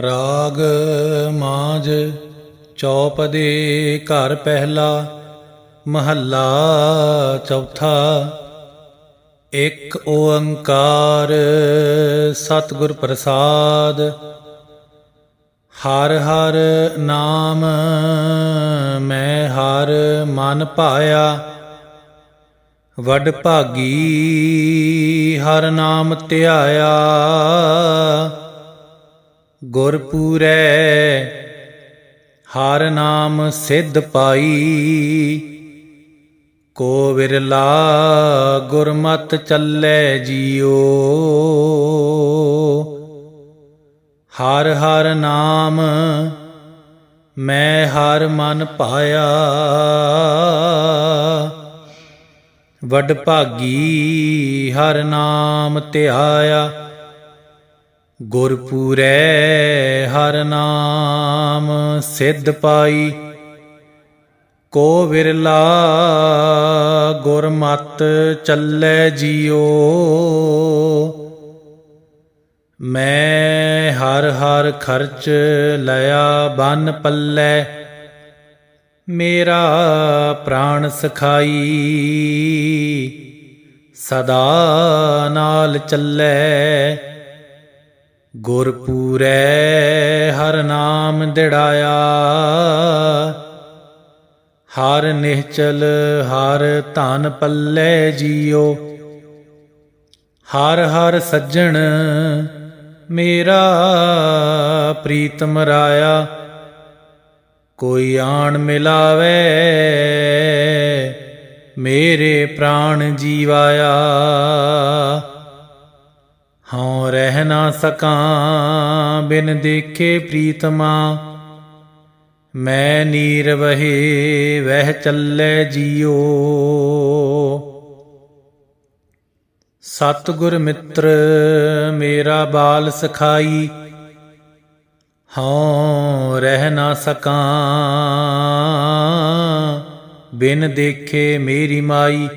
ਰਾਗ ਮਾਝ ਚੌਪਦੇ ਘਰ ਪਹਿਲਾ, ਮਹੱਲਾ ਚੌਥਾ। ਇੱਕ ਓੰਕਾਰ ਸਤਿਗੁਰ ਪ੍ਰਸਾਦ, ਹਰ ਹਰ ਨਾਮ ਮੈਂ ਹਰ ਮਨ ਪਾਇਆ। ਵਡ ਭਾਗੀ ਹਰ ਨਾਮ ਧਿਆਇਆ। ਗੁਰ ਹਰ ਨਾਮ ਸਿੱਧ ਪਾਈ। ਕੋ ਵਿਰਲਾ ਗੁਰਮਤ ਚੱਲੇ ਜੀਓ। ਹਰ ਹਰ ਨਾਮ ਮੈਂ ਹਰ ਮਨ ਪਾਇਆ। ਵਡ ਭਾਗੀ ਹਰ ਨਾਮ ਧਿਆਇਆ। ਗੁਰਪੂਰੈ ਹਰ ਨਾਮ ਸਿੱਧ ਪਾਈ, ਕੋ ਵਿਰਲਾ ਗੁਰਮਤ ਚੱਲੇ ਜੀਓ। ਮੈਂ ਹਰ ਹਰ ਖਰਚ ਲਿਆ ਬਨ ਪੱਲੇ, ਮੇਰਾ ਪ੍ਰਾਣ ਸਖਾਈ। ਸਦਾ ਨਾਲ ਚੱਲੇ ਗੁਰਪੂਰੈ ਹਰ ਨਾਮ ਦਿੜਾਇਆ। ਹਰ ਨਿਹਚਲ, ਹਰ ਧਨ ਪੱਲੇ ਜੀਓ। ਹਰ ਹਰ ਸੱਜਣ, ਮੇਰਾ ਪ੍ਰੀਤਮ ਰਾਇਆ। ਕੋਈ ਆਣ ਮਿਲਾਵੇ, ਮੇਰੇ ਪ੍ਰਾਣ ਜੀਵਾਇਆ। ਹਉ ਰਹਿ ਨਾ ਸਕਾਂ, ਬਿਨ ਦੇਖੇ ਪ੍ਰੀਤਮਾ। ਮੈਂ ਨੀਰ ਵਹੇ, ਵਹਿ ਚੱਲੇ ਜੀਓ। ਸਤਿਗੁਰ ਮਿੱਤਰ, ਮੇਰਾ ਬਾਲ ਸਖਾਈ। ਹਉ ਰਹਿ ਨਾ ਸਕਾਂ, ਬਿਨ ਦੇਖੇ ਮੇਰੀ ਮਾਈ।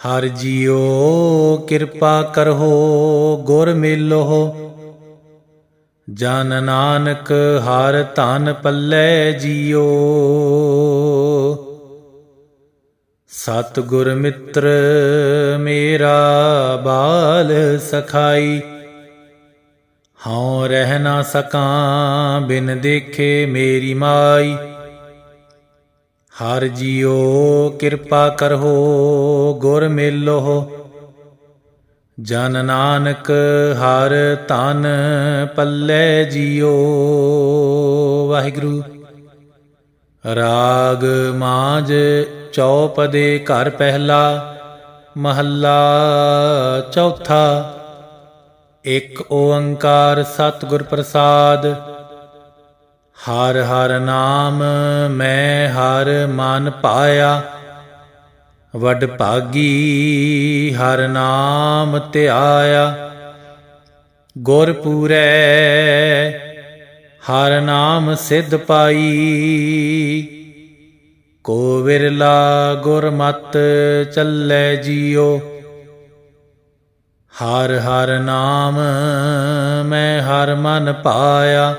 ਹਰ ਜੀਓ ਕਿਰਪਾ ਕਰੋ, ਗੁਰ ਮਿਲੋ ਜਨ ਨਾਨਕ ਹਰ ਧਨ ਪੱਲੇ ਜੀਓ ਸਤ ਗੁਰ ਮਿੱਤਰ ਮੇਰਾ ਬਾਲ ਸਖਾਈ। ਹਉ ਰਹਿ ਨਾ ਸਕਾਂ ਬਿਨ ਦੇਖੇ ਮੇਰੀ ਮਾਈ। ਹਰ ਜੀਓ ਕਿਰਪਾ ਕਰੋ ਗੁਰ ਮਿਲੋ ਜਨ ਨਾਨਕ ਹਰ ਤਨ ਪੱਲੇ ਜੀਓ ਵਾਹਿਗੁਰੂ। ਰਾਗ ਮਾਝ ਚੌਪਦੇ ਘਰ ਪਹਿਲਾ, ਮਹੱਲਾ ਚੌਥਾ। ਇੱਕ ਓੰਕਾਰ ਸਤਿਗੁਰ ਪ੍ਰਸਾਦ ਹਰ ਹਰ ਨਾਮ ਮੈਂ ਹਰ ਮਨ ਪਾਇਆ। ਵਡ ਭਾਗੀ ਹਰ ਨਾਮ ਧਿਆਇਆ। ਗੁਰ ਪੂਰੈ ਹਰ ਨਾਮ ਸਿੱਧ ਪਾਈ। ਕੋ ਵਿਰਲਾ ਗੁਰਮਤ ਚੱਲੇ ਜੀਓ। ਹਰ ਹਰ ਨਾਮ ਮੈਂ ਹਰ ਮਨ ਪਾਇਆ।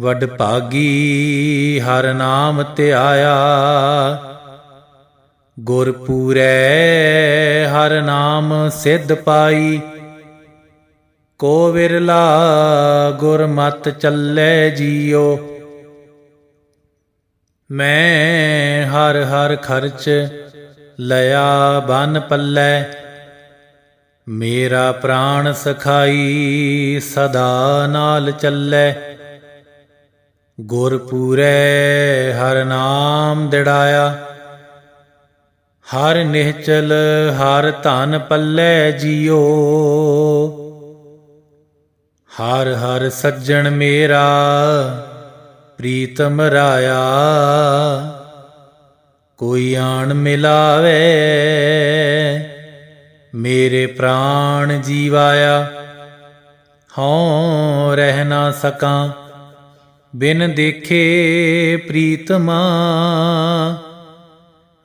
ਵਡ ਭਾਗੀ, ਹਰ ਨਾਮ ਧਿਆਇਆ ਗੁਰ ਪੂਰੈ, ਹਰ ਨਾਮ ਸਿੱਧ ਪਾਈ। ਕੋ ਵਿਰਲਾ ਗੁਰਮਤ ਚੱਲੇ ਜੀਓ। ਮੈਂ ਹਰ ਹਰ ਖਰਚ ਲਿਆ ਬਨ ਪੱਲੇ। ਮੇਰਾ ਪ੍ਰਾਣ ਸਖਾਈ ਸਦਾ ਨਾਲ ਚੱਲੇ। ਗੁਰ ਹਰ ਨਾਮ ਦਿੜਾਇਆ। ਹਰ ਨਿਹਚਲ, ਹਰ ਧਨ ਪੱਲੇ ਜੀਓ। ਹਰ ਹਰ ਸੱਜਣ ਮੇਰਾ, ਪ੍ਰੀਤਮ ਰਾਇਆ। ਕੋਈ ਆਣ ਮਿਲਾਵੇ, ਮੇਰੇ ਪ੍ਰਾਣ ਜੀਵਾਇਆ। ਹਉ ਰਹਿ ਨਾ ਸਕਾਂ। ਬਿਨ ਦੇਖੇ ਪ੍ਰੀਤਮਾ,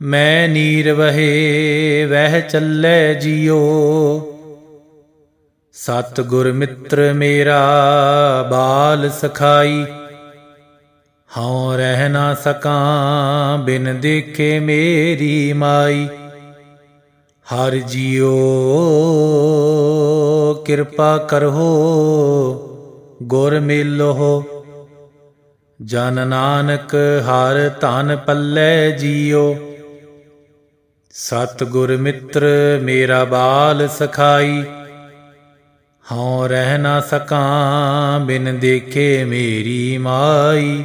ਮੈਂ ਨੀਰ ਵਹੇ ਵਹਿ ਚੱਲੇ ਜੀਓ। ਸਤ ਗੁਰ ਮਿੱਤਰ ਮੇਰਾ ਬਾਲ ਸਖਾਈ, ਹਉ ਰਹਿ ਨਾ ਸਕਾਂ ਬਿਨ ਦੇਖੇ ਮੇਰੀ ਮਾਈ। ਹਰ ਜੀਓ ਕਿਰਪਾ ਕਰੋ, ਗੁਰ ਮਿਲੋ ਜਨ ਨਾਨਕ ਹਰ ਧਨ ਪੱਲੇ ਜੀਓ। ਸਤ ਗੁਰ ਮਿੱਤਰ ਮੇਰਾ ਬਾਲ ਸਖਾਈ। ਹਉ ਰਹਿ ਨਾ ਸਕਾਂ ਬਿਨ ਦੇਖੇ ਮੇਰੀ ਮਾਈ।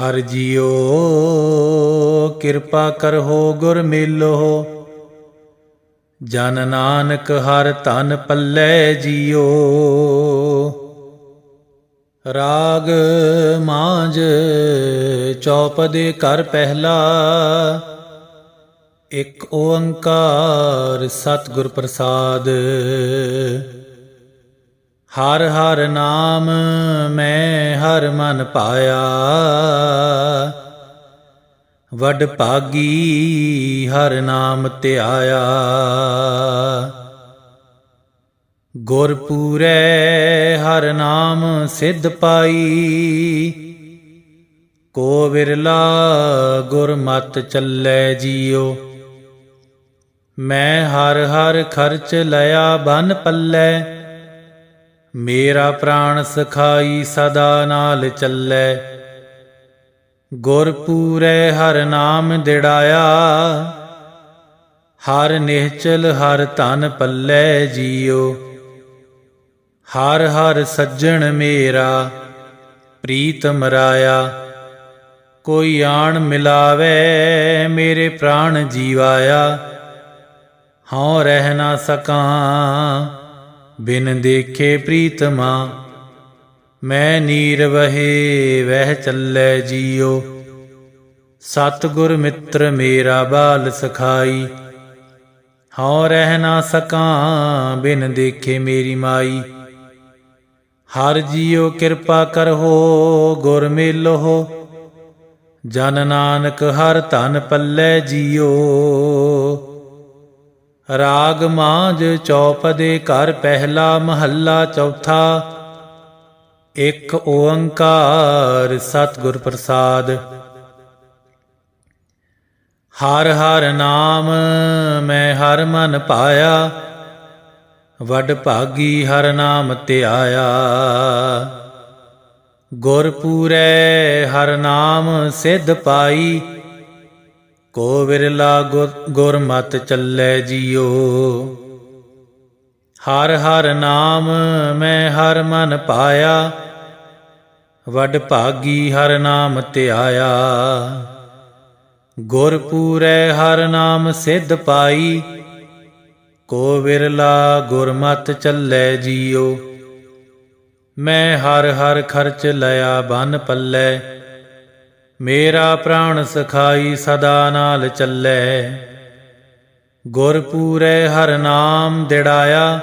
ਹਰ ਜੀਓ, ਕਿਰਪਾ ਕਰੋ ਗੁਰ ਮਿਲੋ। ਜਨ ਨਾਨਕ ਹਰ ਧਨ ਪੱਲੇ ਜੀਓ। ਰਾਗ ਮਾਂਝ ਚੌਪਦੇ ਕਰ ਪਹਿਲਾ, ਇੱਕ ਓੰਕਾਰ ਸਤਿਗੁਰ ਪ੍ਰਸਾਦ। ਹਰ ਹਰ ਨਾਮ ਮੈਂ ਹਰ ਮਨ ਪਾਇਆ, ਵਡ ਭਾਗੀ ਹਰ ਨਾਮ ਧਿਆਇਆ। ਗੁਰ ਹਰ ਨਾਮ ਸਿੱਧ ਪਾਈ। ਕੋ ਵਿਰਲਾ ਗੁਰ ਮਤ ਜੀਓ। ਮੈਂ ਹਰ ਹਰ ਖਰਚ ਲਿਆ ਬਨ ਪੱਲੇ। ਮੇਰਾ ਪ੍ਰਾਣ ਸਖਾਈ ਸਦਾ ਨਾਲ ਚੱਲੈ। ਗੁਰ ਹਰ ਨਾਮ ਦਿੜਾਇਆ। ਹਰ ਨਿਹਚਲ ਹਰ ਧਨ ਪੱਲੇ ਜੀਓ। ਹਰ ਹਰ ਸੱਜਣ ਮੇਰਾ, ਪ੍ਰੀਤਮ ਰਾਇਆ, ਕੋਈ ਆਣ ਮਿਲਾਵੇ ਮੇਰੇ ਪ੍ਰਾਣ ਜੀਵਾਇਆ, ਹਉ ਰਹਿ ਨਾ ਸਕਾਂ, ਬਿਨ ਦੇਖੇ ਪ੍ਰੀਤਮਾ, ਮੈਂ ਨੀਰ ਵਹੇ ਵਹਿ ਚੱਲੇ ਜੀਓ, ਸਤਿਗੁਰ ਮਿੱਤਰ ਮੇਰਾ ਬਾਲ ਸਖਾਈ, ਹਉ ਰਹਿ ਨਾ ਸਕਾਂ, ਬਿਨ ਦੇਖੇ ਮੇਰੀ ਮਾਈ ਹਰ ਜੀਓ ਕਿਰਪਾ ਕਰੋ ਗੁਰ ਮੇਲੋ ਜਨ ਨਾਨਕ ਹਰ ਧਨ ਪੱਲੇ ਜੀਓ ਰਾਗ ਮਾਂਝ ਚੌਪਦੇ ਘਰ ਪਹਿਲਾ ਮਹੱਲਾ ਚੌਥਾ। ਇੱਕ ਓੰਕਾਰ ਸਤਿਗੁਰ ਪ੍ਰਸਾਦ। ਹਰ ਹਰ ਨਾਮ ਮੈਂ ਹਰ ਮਨ ਪਾਇਆ। ਵਡ ਭਾਗੀ ਹਰ ਨਾਮ ਧਿਆਇਆ। ਗੁਰ ਪੂਰੈ ਹਰ ਨਾਮ ਸਿੱਧ ਪਾਈ। ਕੋ ਵਿਰਲਾ ਗੁਰ- ਮਤ ਚੱਲੇ ਜੀਓ। ਹਰ ਹਰ ਨਾਮ ਮੈਂ ਹਰ ਮਨ ਪਾਇਆ। ਵਡ ਭਾਗੀ ਹਰ ਨਾਮ ਧਿਆਇਆ। ਗੁਰ ਪੂਰੈ ਹਰ ਨਾਮ ਸਿੱਧ ਪਾਈ। ਕੋ ਵਿਰਲਾ ਗੁਰਮਤ ਚੱਲੇ ਜੀਓ। ਮੈਂ ਹਰ ਹਰ ਖਰਚ ਲਿਆ ਬਨ ਪੱਲੇ। ਮੇਰਾ ਪ੍ਰਾਣ ਸਖਾਈ ਸਦਾ ਨਾਲ ਚੱਲੇ। ਗੁਰ ਹਰ ਨਾਮ ਦਿੜਾਇਆ।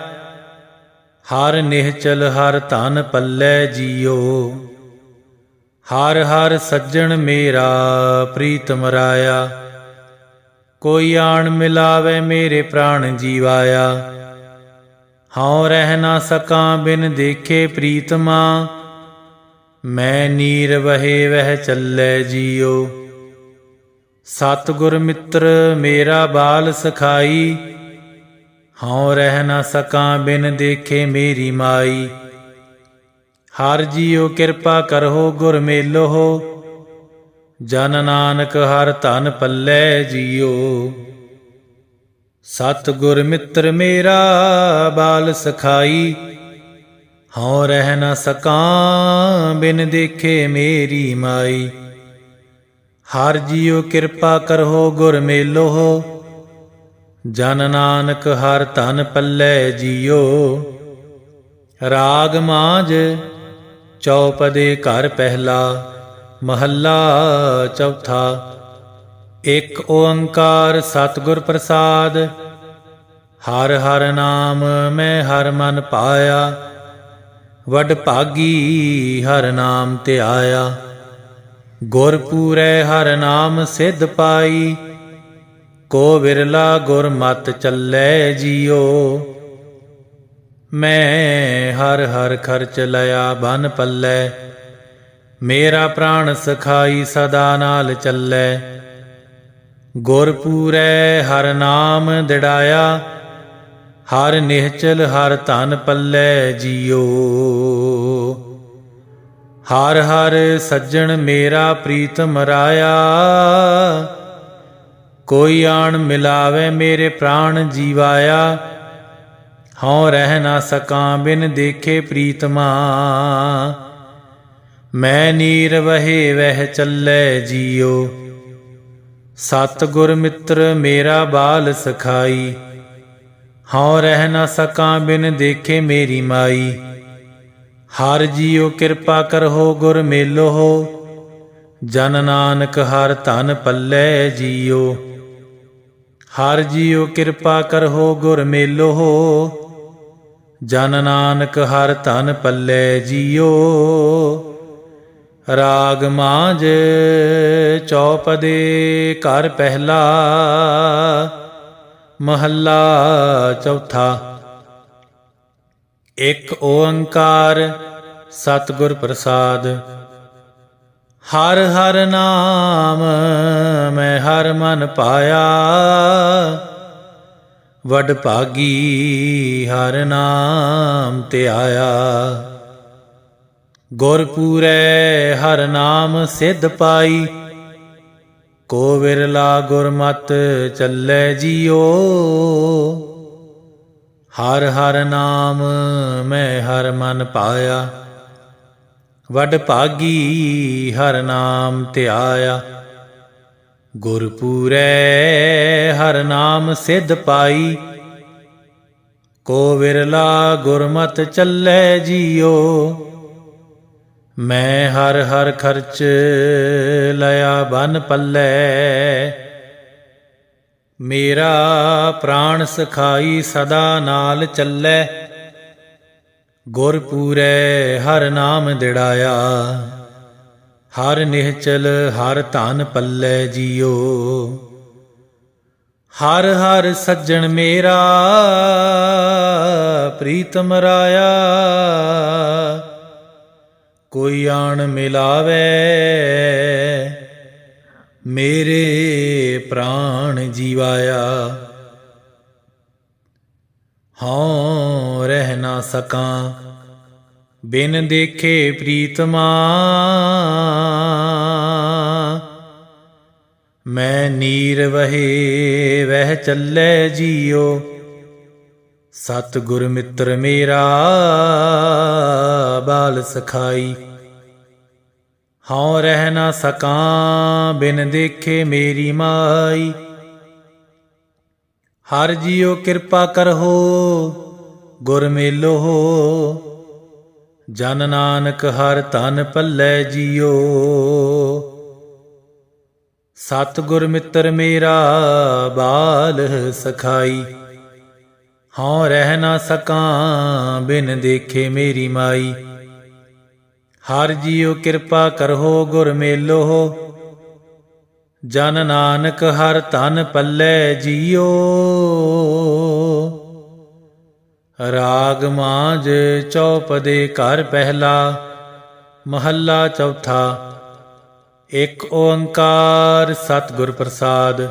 ਹਰ ਨਿਹਚਲ ਹਰ ਧਨ ਪੱਲੇ ਜੀਓ। ਹਰ ਹਰ ਸੱਜਣ ਮੇਰਾ ਪ੍ਰੀਤਮ ਰਾਇਆ। ਕੋਈ ਆਣ ਮਿਲਾਵੇ ਮੇਰੇ ਪ੍ਰਾਣ ਜੀਵਾਇਆ। ਹਉ ਰਹਿ ਨਾ ਸਕਾਂ ਬਿਨ ਦੇਖੇ ਪ੍ਰੀਤਮਾ। ਮੈਂ ਨੀਰ ਵਹੇ ਵਹਿ ਚੱਲੇ ਜੀਓ। ਸਤਿਗੁਰ ਮਿੱਤਰ ਮੇਰਾ ਬਾਲ ਸਖਾਈ। ਹਉ ਰਹਿ ਨਾ ਸਕਾਂ ਬਿਨ ਦੇਖੇ ਮੇਰੀ ਮਾਈ। ਹਰ ਜੀਓ ਕਿਰਪਾ ਕਰੋ ਗੁਰ ਮੇਲੋ। ਜਨ ਨਾਨਕ ਹਰ ਧਨ ਪੱਲੇ ਜੀਓ। ਸਤ ਗੁਰ ਮਿੱਤਰ ਮੇਰਾ ਬਾਲ ਸਖਾਈ, ਹਉ ਰਹਿ ਨਾ ਸਕਾਂ ਬਿਨ ਦੇਖੇ ਮੇਰੀ ਮਾਈ। ਹਰ ਜੀਓ ਕਿਰਪਾ ਕਰੋ ਗੁਰ ਮੇਲੋ, ਜਨ ਨਾਨਕ ਹਰ ਧਨ ਪੱਲੇ ਜੀਓ। ਰਾਗ ਮਾਝ ਚੌਪਦੇ ਘਰ ਪਹਿਲਾ ਮਹੱਲਾ ਚੌਥਾ। ਇੱਕ ਓੰਕਾਰ ਸਤਿਗੁਰ ਪ੍ਰਸਾਦ, ਹਰ ਹਰ ਨਾਮ ਮੈਂ ਹਰ ਮਨ ਪਾਇਆ, ਵਡ ਭਾਗੀ ਹਰ ਨਾਮ ਧਿਆਇਆ। ਗੁਰ ਪੂਰੇ ਹਰ ਨਾਮ ਸਿੱਧ ਪਾਈ, ਕੋ ਵਿਰਲਾ ਗੁਰ ਮਤ ਚੱਲੇ ਜੀਓ। ਮੈਂ ਹਰ ਹਰ ਖਰਚ ਲਿਆ, ਬਨ ਪੱਲੇ ਮੇਰਾ ਪ੍ਰਾਣ ਸਖਾਈ ਸਦਾ ਨਾਲ ਚੱਲੈ। ਗੁਰ ਪੂਰੈ, ਹਰ ਨਾਮ ਦਿੜਾਇਆ, ਹਰ ਨਿਹਚਲ, ਹਰ ਧਨ ਪੱਲੇ ਜੀਓ। ਹਰ ਹਰ ਸੱਜਣ ਮੇਰਾ ਪ੍ਰੀਤਮ ਰਾਇਆ, ਕੋਈ ਆਣ ਮਿਲਾਵੇ ਮੇਰੇ ਪ੍ਰਾਣ ਜੀਵਾਇਆ। ਹਉ ਰਹਿ ਨਾ ਸਕਾਂ ਬਿਨ ਦੇਖੇ ਪ੍ਰੀਤਮਾ। ਮੈਂ ਨੀਰ ਵਹੇ ਵਹਿ ਚੱਲੇ ਜੀਓ। ਸਤ ਗੁਰ ਮਿੱਤਰ ਮੇਰਾ ਬਾਲ ਸਖਾਈ, ਹਉ ਰਹਿ ਨਾ ਸਕਾਂ ਬਿਨ ਦੇਖੇ ਮੇਰੀ ਮਾਈ। ਹਰ ਜੀਓ ਕਿਰਪਾ ਕਰਹੋ, ਗੁਰ ਮੇਲੋ ਜਨ ਨਾਨਕ ਹਰ ਧਨ ਪੱਲੇ ਜੀਓ। ਹਰ ਜੀਓ ਕਿਰਪਾ ਕਰਹੋ, ਗੁਰ ਮੇਲੋ ਜਨ ਨਾਨਕ ਹਰ ਧਨ ਪੱਲੇ ਜੀਓ। ਰਾਗ ਮਾਝ ਚੌਪਦੇ ਘਰ ਪਹਿਲਾ, ਮਹੱਲਾ ਚੌਥਾ। ਇੱਕ ਓੰਕਾਰ ਸਤਿਗੁਰ ਪ੍ਰਸਾਦ। ਹਰ ਹਰ ਨਾਮ ਮੈਂ ਹਰ ਮਨ ਪਾਇਆ, ਵਡ ਭਾਗੀ ਹਰ ਨਾਮ ਤੇ ਆਇਆ। ਗੁਰ ਪੂਰੈ ਹਰ ਨਾਮ ਸਿੱਧ ਪਾਈ। ਕੋ ਵਿਰਲਾ ਗੁਰਮਤ ਚੱਲੇ ਜੀਓ। ਹਰ ਹਰ ਨਾਮ ਮੈਂ ਹਰ ਮਨ ਪਾਇਆ। ਵਡ ਭਾਗੀ ਹਰ ਨਾਮ ਧਿਆਇਆ। ਗੁਰ ਪੂਰੈ ਹਰ ਨਾਮ ਸਿੱਧ ਪਾਈ। ਕੋ ਵਿਰਲਾ ਗੁਰਮਤ ਚੱਲੇ ਜੀਓ। ਮੈਂ ਹਰ ਹਰ ਖਰਚ ਲਿਆ ਬਨ ਪੱਲੇ। ਮੇਰਾ ਪ੍ਰਾਣ ਸਖਾਈ ਸਦਾ ਨਾਲ ਚੱਲੇ। ਗੁਰ ਹਰ ਨਾਮ ਦਿੜਾਇਆ। ਹਰ ਨਿਹਚਲ ਹਰ ਧਨ ਪੱਲੇ ਜੀਓ। ਹਰ ਹਰ ਸੱਜਣ ਮੇਰਾ, ਪ੍ਰੀਤਮ ਰਾਇਆ। ਕੋਈ ਆਣ ਮਿਲਾਵੇ। ਮੇਰੇ ਪ੍ਰਾਣ ਜੀਵਾਇਆ। ਹਉ ਰਹਿ ਨਾ ਸਕਾਂ। ਬਿਨ ਦੇਖੇ ਪ੍ਰੀਤਮਾ। ਮੈਂ ਨੀਰ ਵਹੇ, ਵਹਿ ਚੱਲੇ ਜੀਓ। ਸਤ ਗੁਰ ਮਿੱਤਰ ਮੇਰਾ। ਬਾਲ ਸਖਾਈ। ਹਉ ਰਹਿ ਨਾ ਸਕਾਂ ਬਿਨ ਦੇਖੇ ਮੇਰੀ ਮਾਈ। ਹਰ ਜੀਉ ਕਿਰਪਾ ਕਰੋ ਗੁਰ ਮੇਲੋ ਜਨ ਨਾਨਕ ਹਰ ਧਨ ਪੱਲੇ ਜੀਓ ਸਤ ਗੁਰ ਮਿੱਤਰ ਮੇਰਾ ਬਾਲ ਸਖਾਈ। ਹਉ ਰਹਿ ਨਾ ਸਕਾਂ ਬਿਨ ਦੇਖੇ ਮੇਰੀ ਮਾਈ। ਹਰ ਜੀਉ ਕਿਰਪਾ ਕਰੋ, ਗੁਰ ਮੇਲੋ। ਜਨ ਨਾਨਕ ਹਰ ਧਨ ਪੱਲੇ ਜੀਓ। ਰਾਗ ਮਾਝ ਚੌਪਦੇ ਘਰ ਪਹਿਲਾ, ਮਹੱਲਾ ਚੌਥਾ, ਇੱਕ ਓੰਕਾਰ ਸਤਿਗੁਰ ਪ੍ਰਸਾਦ।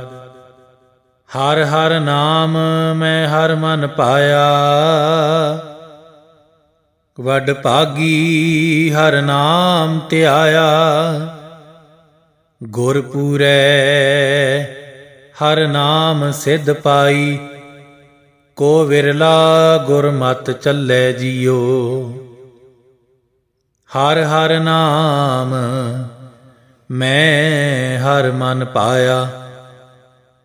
ਹਰ ਹਰ ਨਾਮ ਮੈਂ ਹਰ ਮਨ ਪਾਇਆ। ਵਡ ਭਾਗੀ ਹਰ ਨਾਮ ਧਿਆਇਆ। ਗੁਰ ਪੂਰੈ ਹਰ ਨਾਮ ਸਿਧ ਪਾਈ। ਕੋ ਵਿਰਲਾ ਗੁਰਮਤ ਚੱਲੇ ਜੀਓ। ਹਰ ਹਰ ਨਾਮ ਮੈਂ ਹਰ ਮਨ ਪਾਇਆ।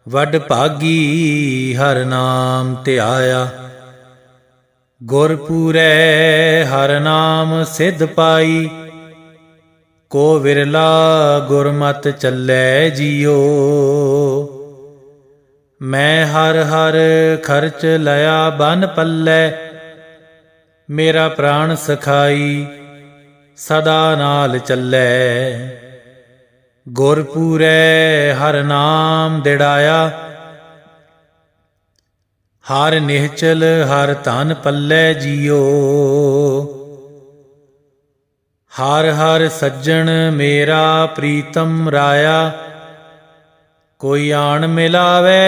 ਵਡ ਭਾਗੀ ਹਰ ਨਾਮ ਧਿਆਇਆ। ਗੁਰ ਪੂਰੈ, ਹਰ ਨਾਮ ਸਿਧ ਪਾਈ। ਕੋ ਵਿਰਲਾ ਗੁਰਮਤ ਚੱਲੈ ਜੀਓ। ਮੈਂ ਹਰ ਹਰ ਖਰਚ ਲਿਆ ਬਨ ਪੱਲੇ। ਮੇਰਾ ਪ੍ਰਾਣ ਸਖਾਈ ਸਦਾ ਨਾਲ ਚੱਲੈ। ਗੁਰ ਪੂਰੈ, ਹਰ ਨਾਮ ਦਿੜਾਇਆ। ਹਰ ਨਿਹਚਲ, ਹਰ ਧਨ ਪੱਲੇ ਜੀਓ। ਹਰ ਹਰ ਸੱਜਣ ਮੇਰਾ ਪ੍ਰੀਤਮ ਰਾਇਆ। ਕੋਈ ਆਣ ਮਿਲਾਵੇ,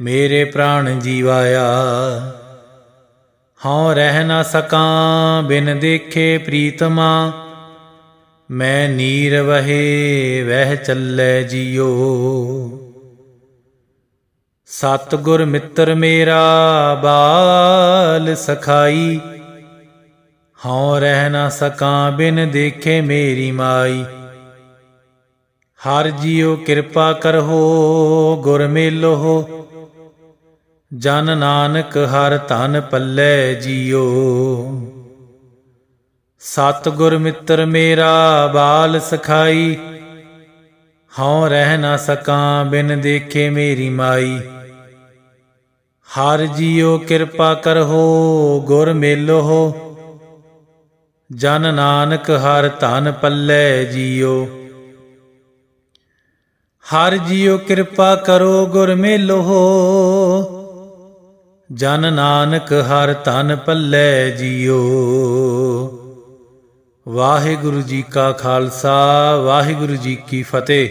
ਮੇਰੇ ਪ੍ਰਾਣ ਜੀਵਾਇਆ। ਹਉ ਰਹਿ ਨਾ ਸਕਾਂ, ਬਿਨ ਦੇਖੇ ਪ੍ਰੀਤਮਾ। ਮੈਂ ਨੀਰ ਵਹੇ, ਵਹਿ ਚੱਲੇ ਜੀਓ। ਸਤਗੁਰ ਮਿੱਤਰ ਮੇਰਾ ਬਾਲ ਸਖਾਈ, ਹਉ ਰਹਿ ਨਾ ਸਕਾਂ ਬਿਨ ਦੇਖੇ ਮੇਰੀ ਮਾਈ। ਹਰ ਜੀਉ ਕਿਰਪਾ ਕਰਹੋ ਗੁਰ ਮੇਲੋ। ਜਨ ਨਾਨਕ ਹਰ ਧਨ ਪੱਲੇ ਜੀਓ। ਸਤਗੁਰ ਮਿੱਤਰ ਮੇਰਾ ਬਾਲ ਸਖਾਈ, ਹਉ ਰਹਿ ਨਾ ਸਕਾਂ ਬਿਨ ਦੇਖੇ ਮੇਰੀ ਮਾਈ। ਹਰ ਜੀਉ ਕਿਰਪਾ ਕਰਹੋ, ਗੁਰ ਮੇਲੋ ਜਨ ਨਾਨਕ ਹਰ ਧਨ ਪੱਲੇ ਜੀਓ ਹਰ ਜੀਉ ਕਿਰਪਾ ਕਰੋ ਗੁਰ ਮੇਲੋ ਜਨ ਨਾਨਕ ਹਰ ਧਨ ਪੱਲੇ ਜੀਓ ਵਾਹਿਗੁਰੂ ਜੀ ਕਾ ਖਾਲਸਾ, ਵਾਹਿਗੁਰੂ ਜੀ ਕੀ ਫਤਿਹ।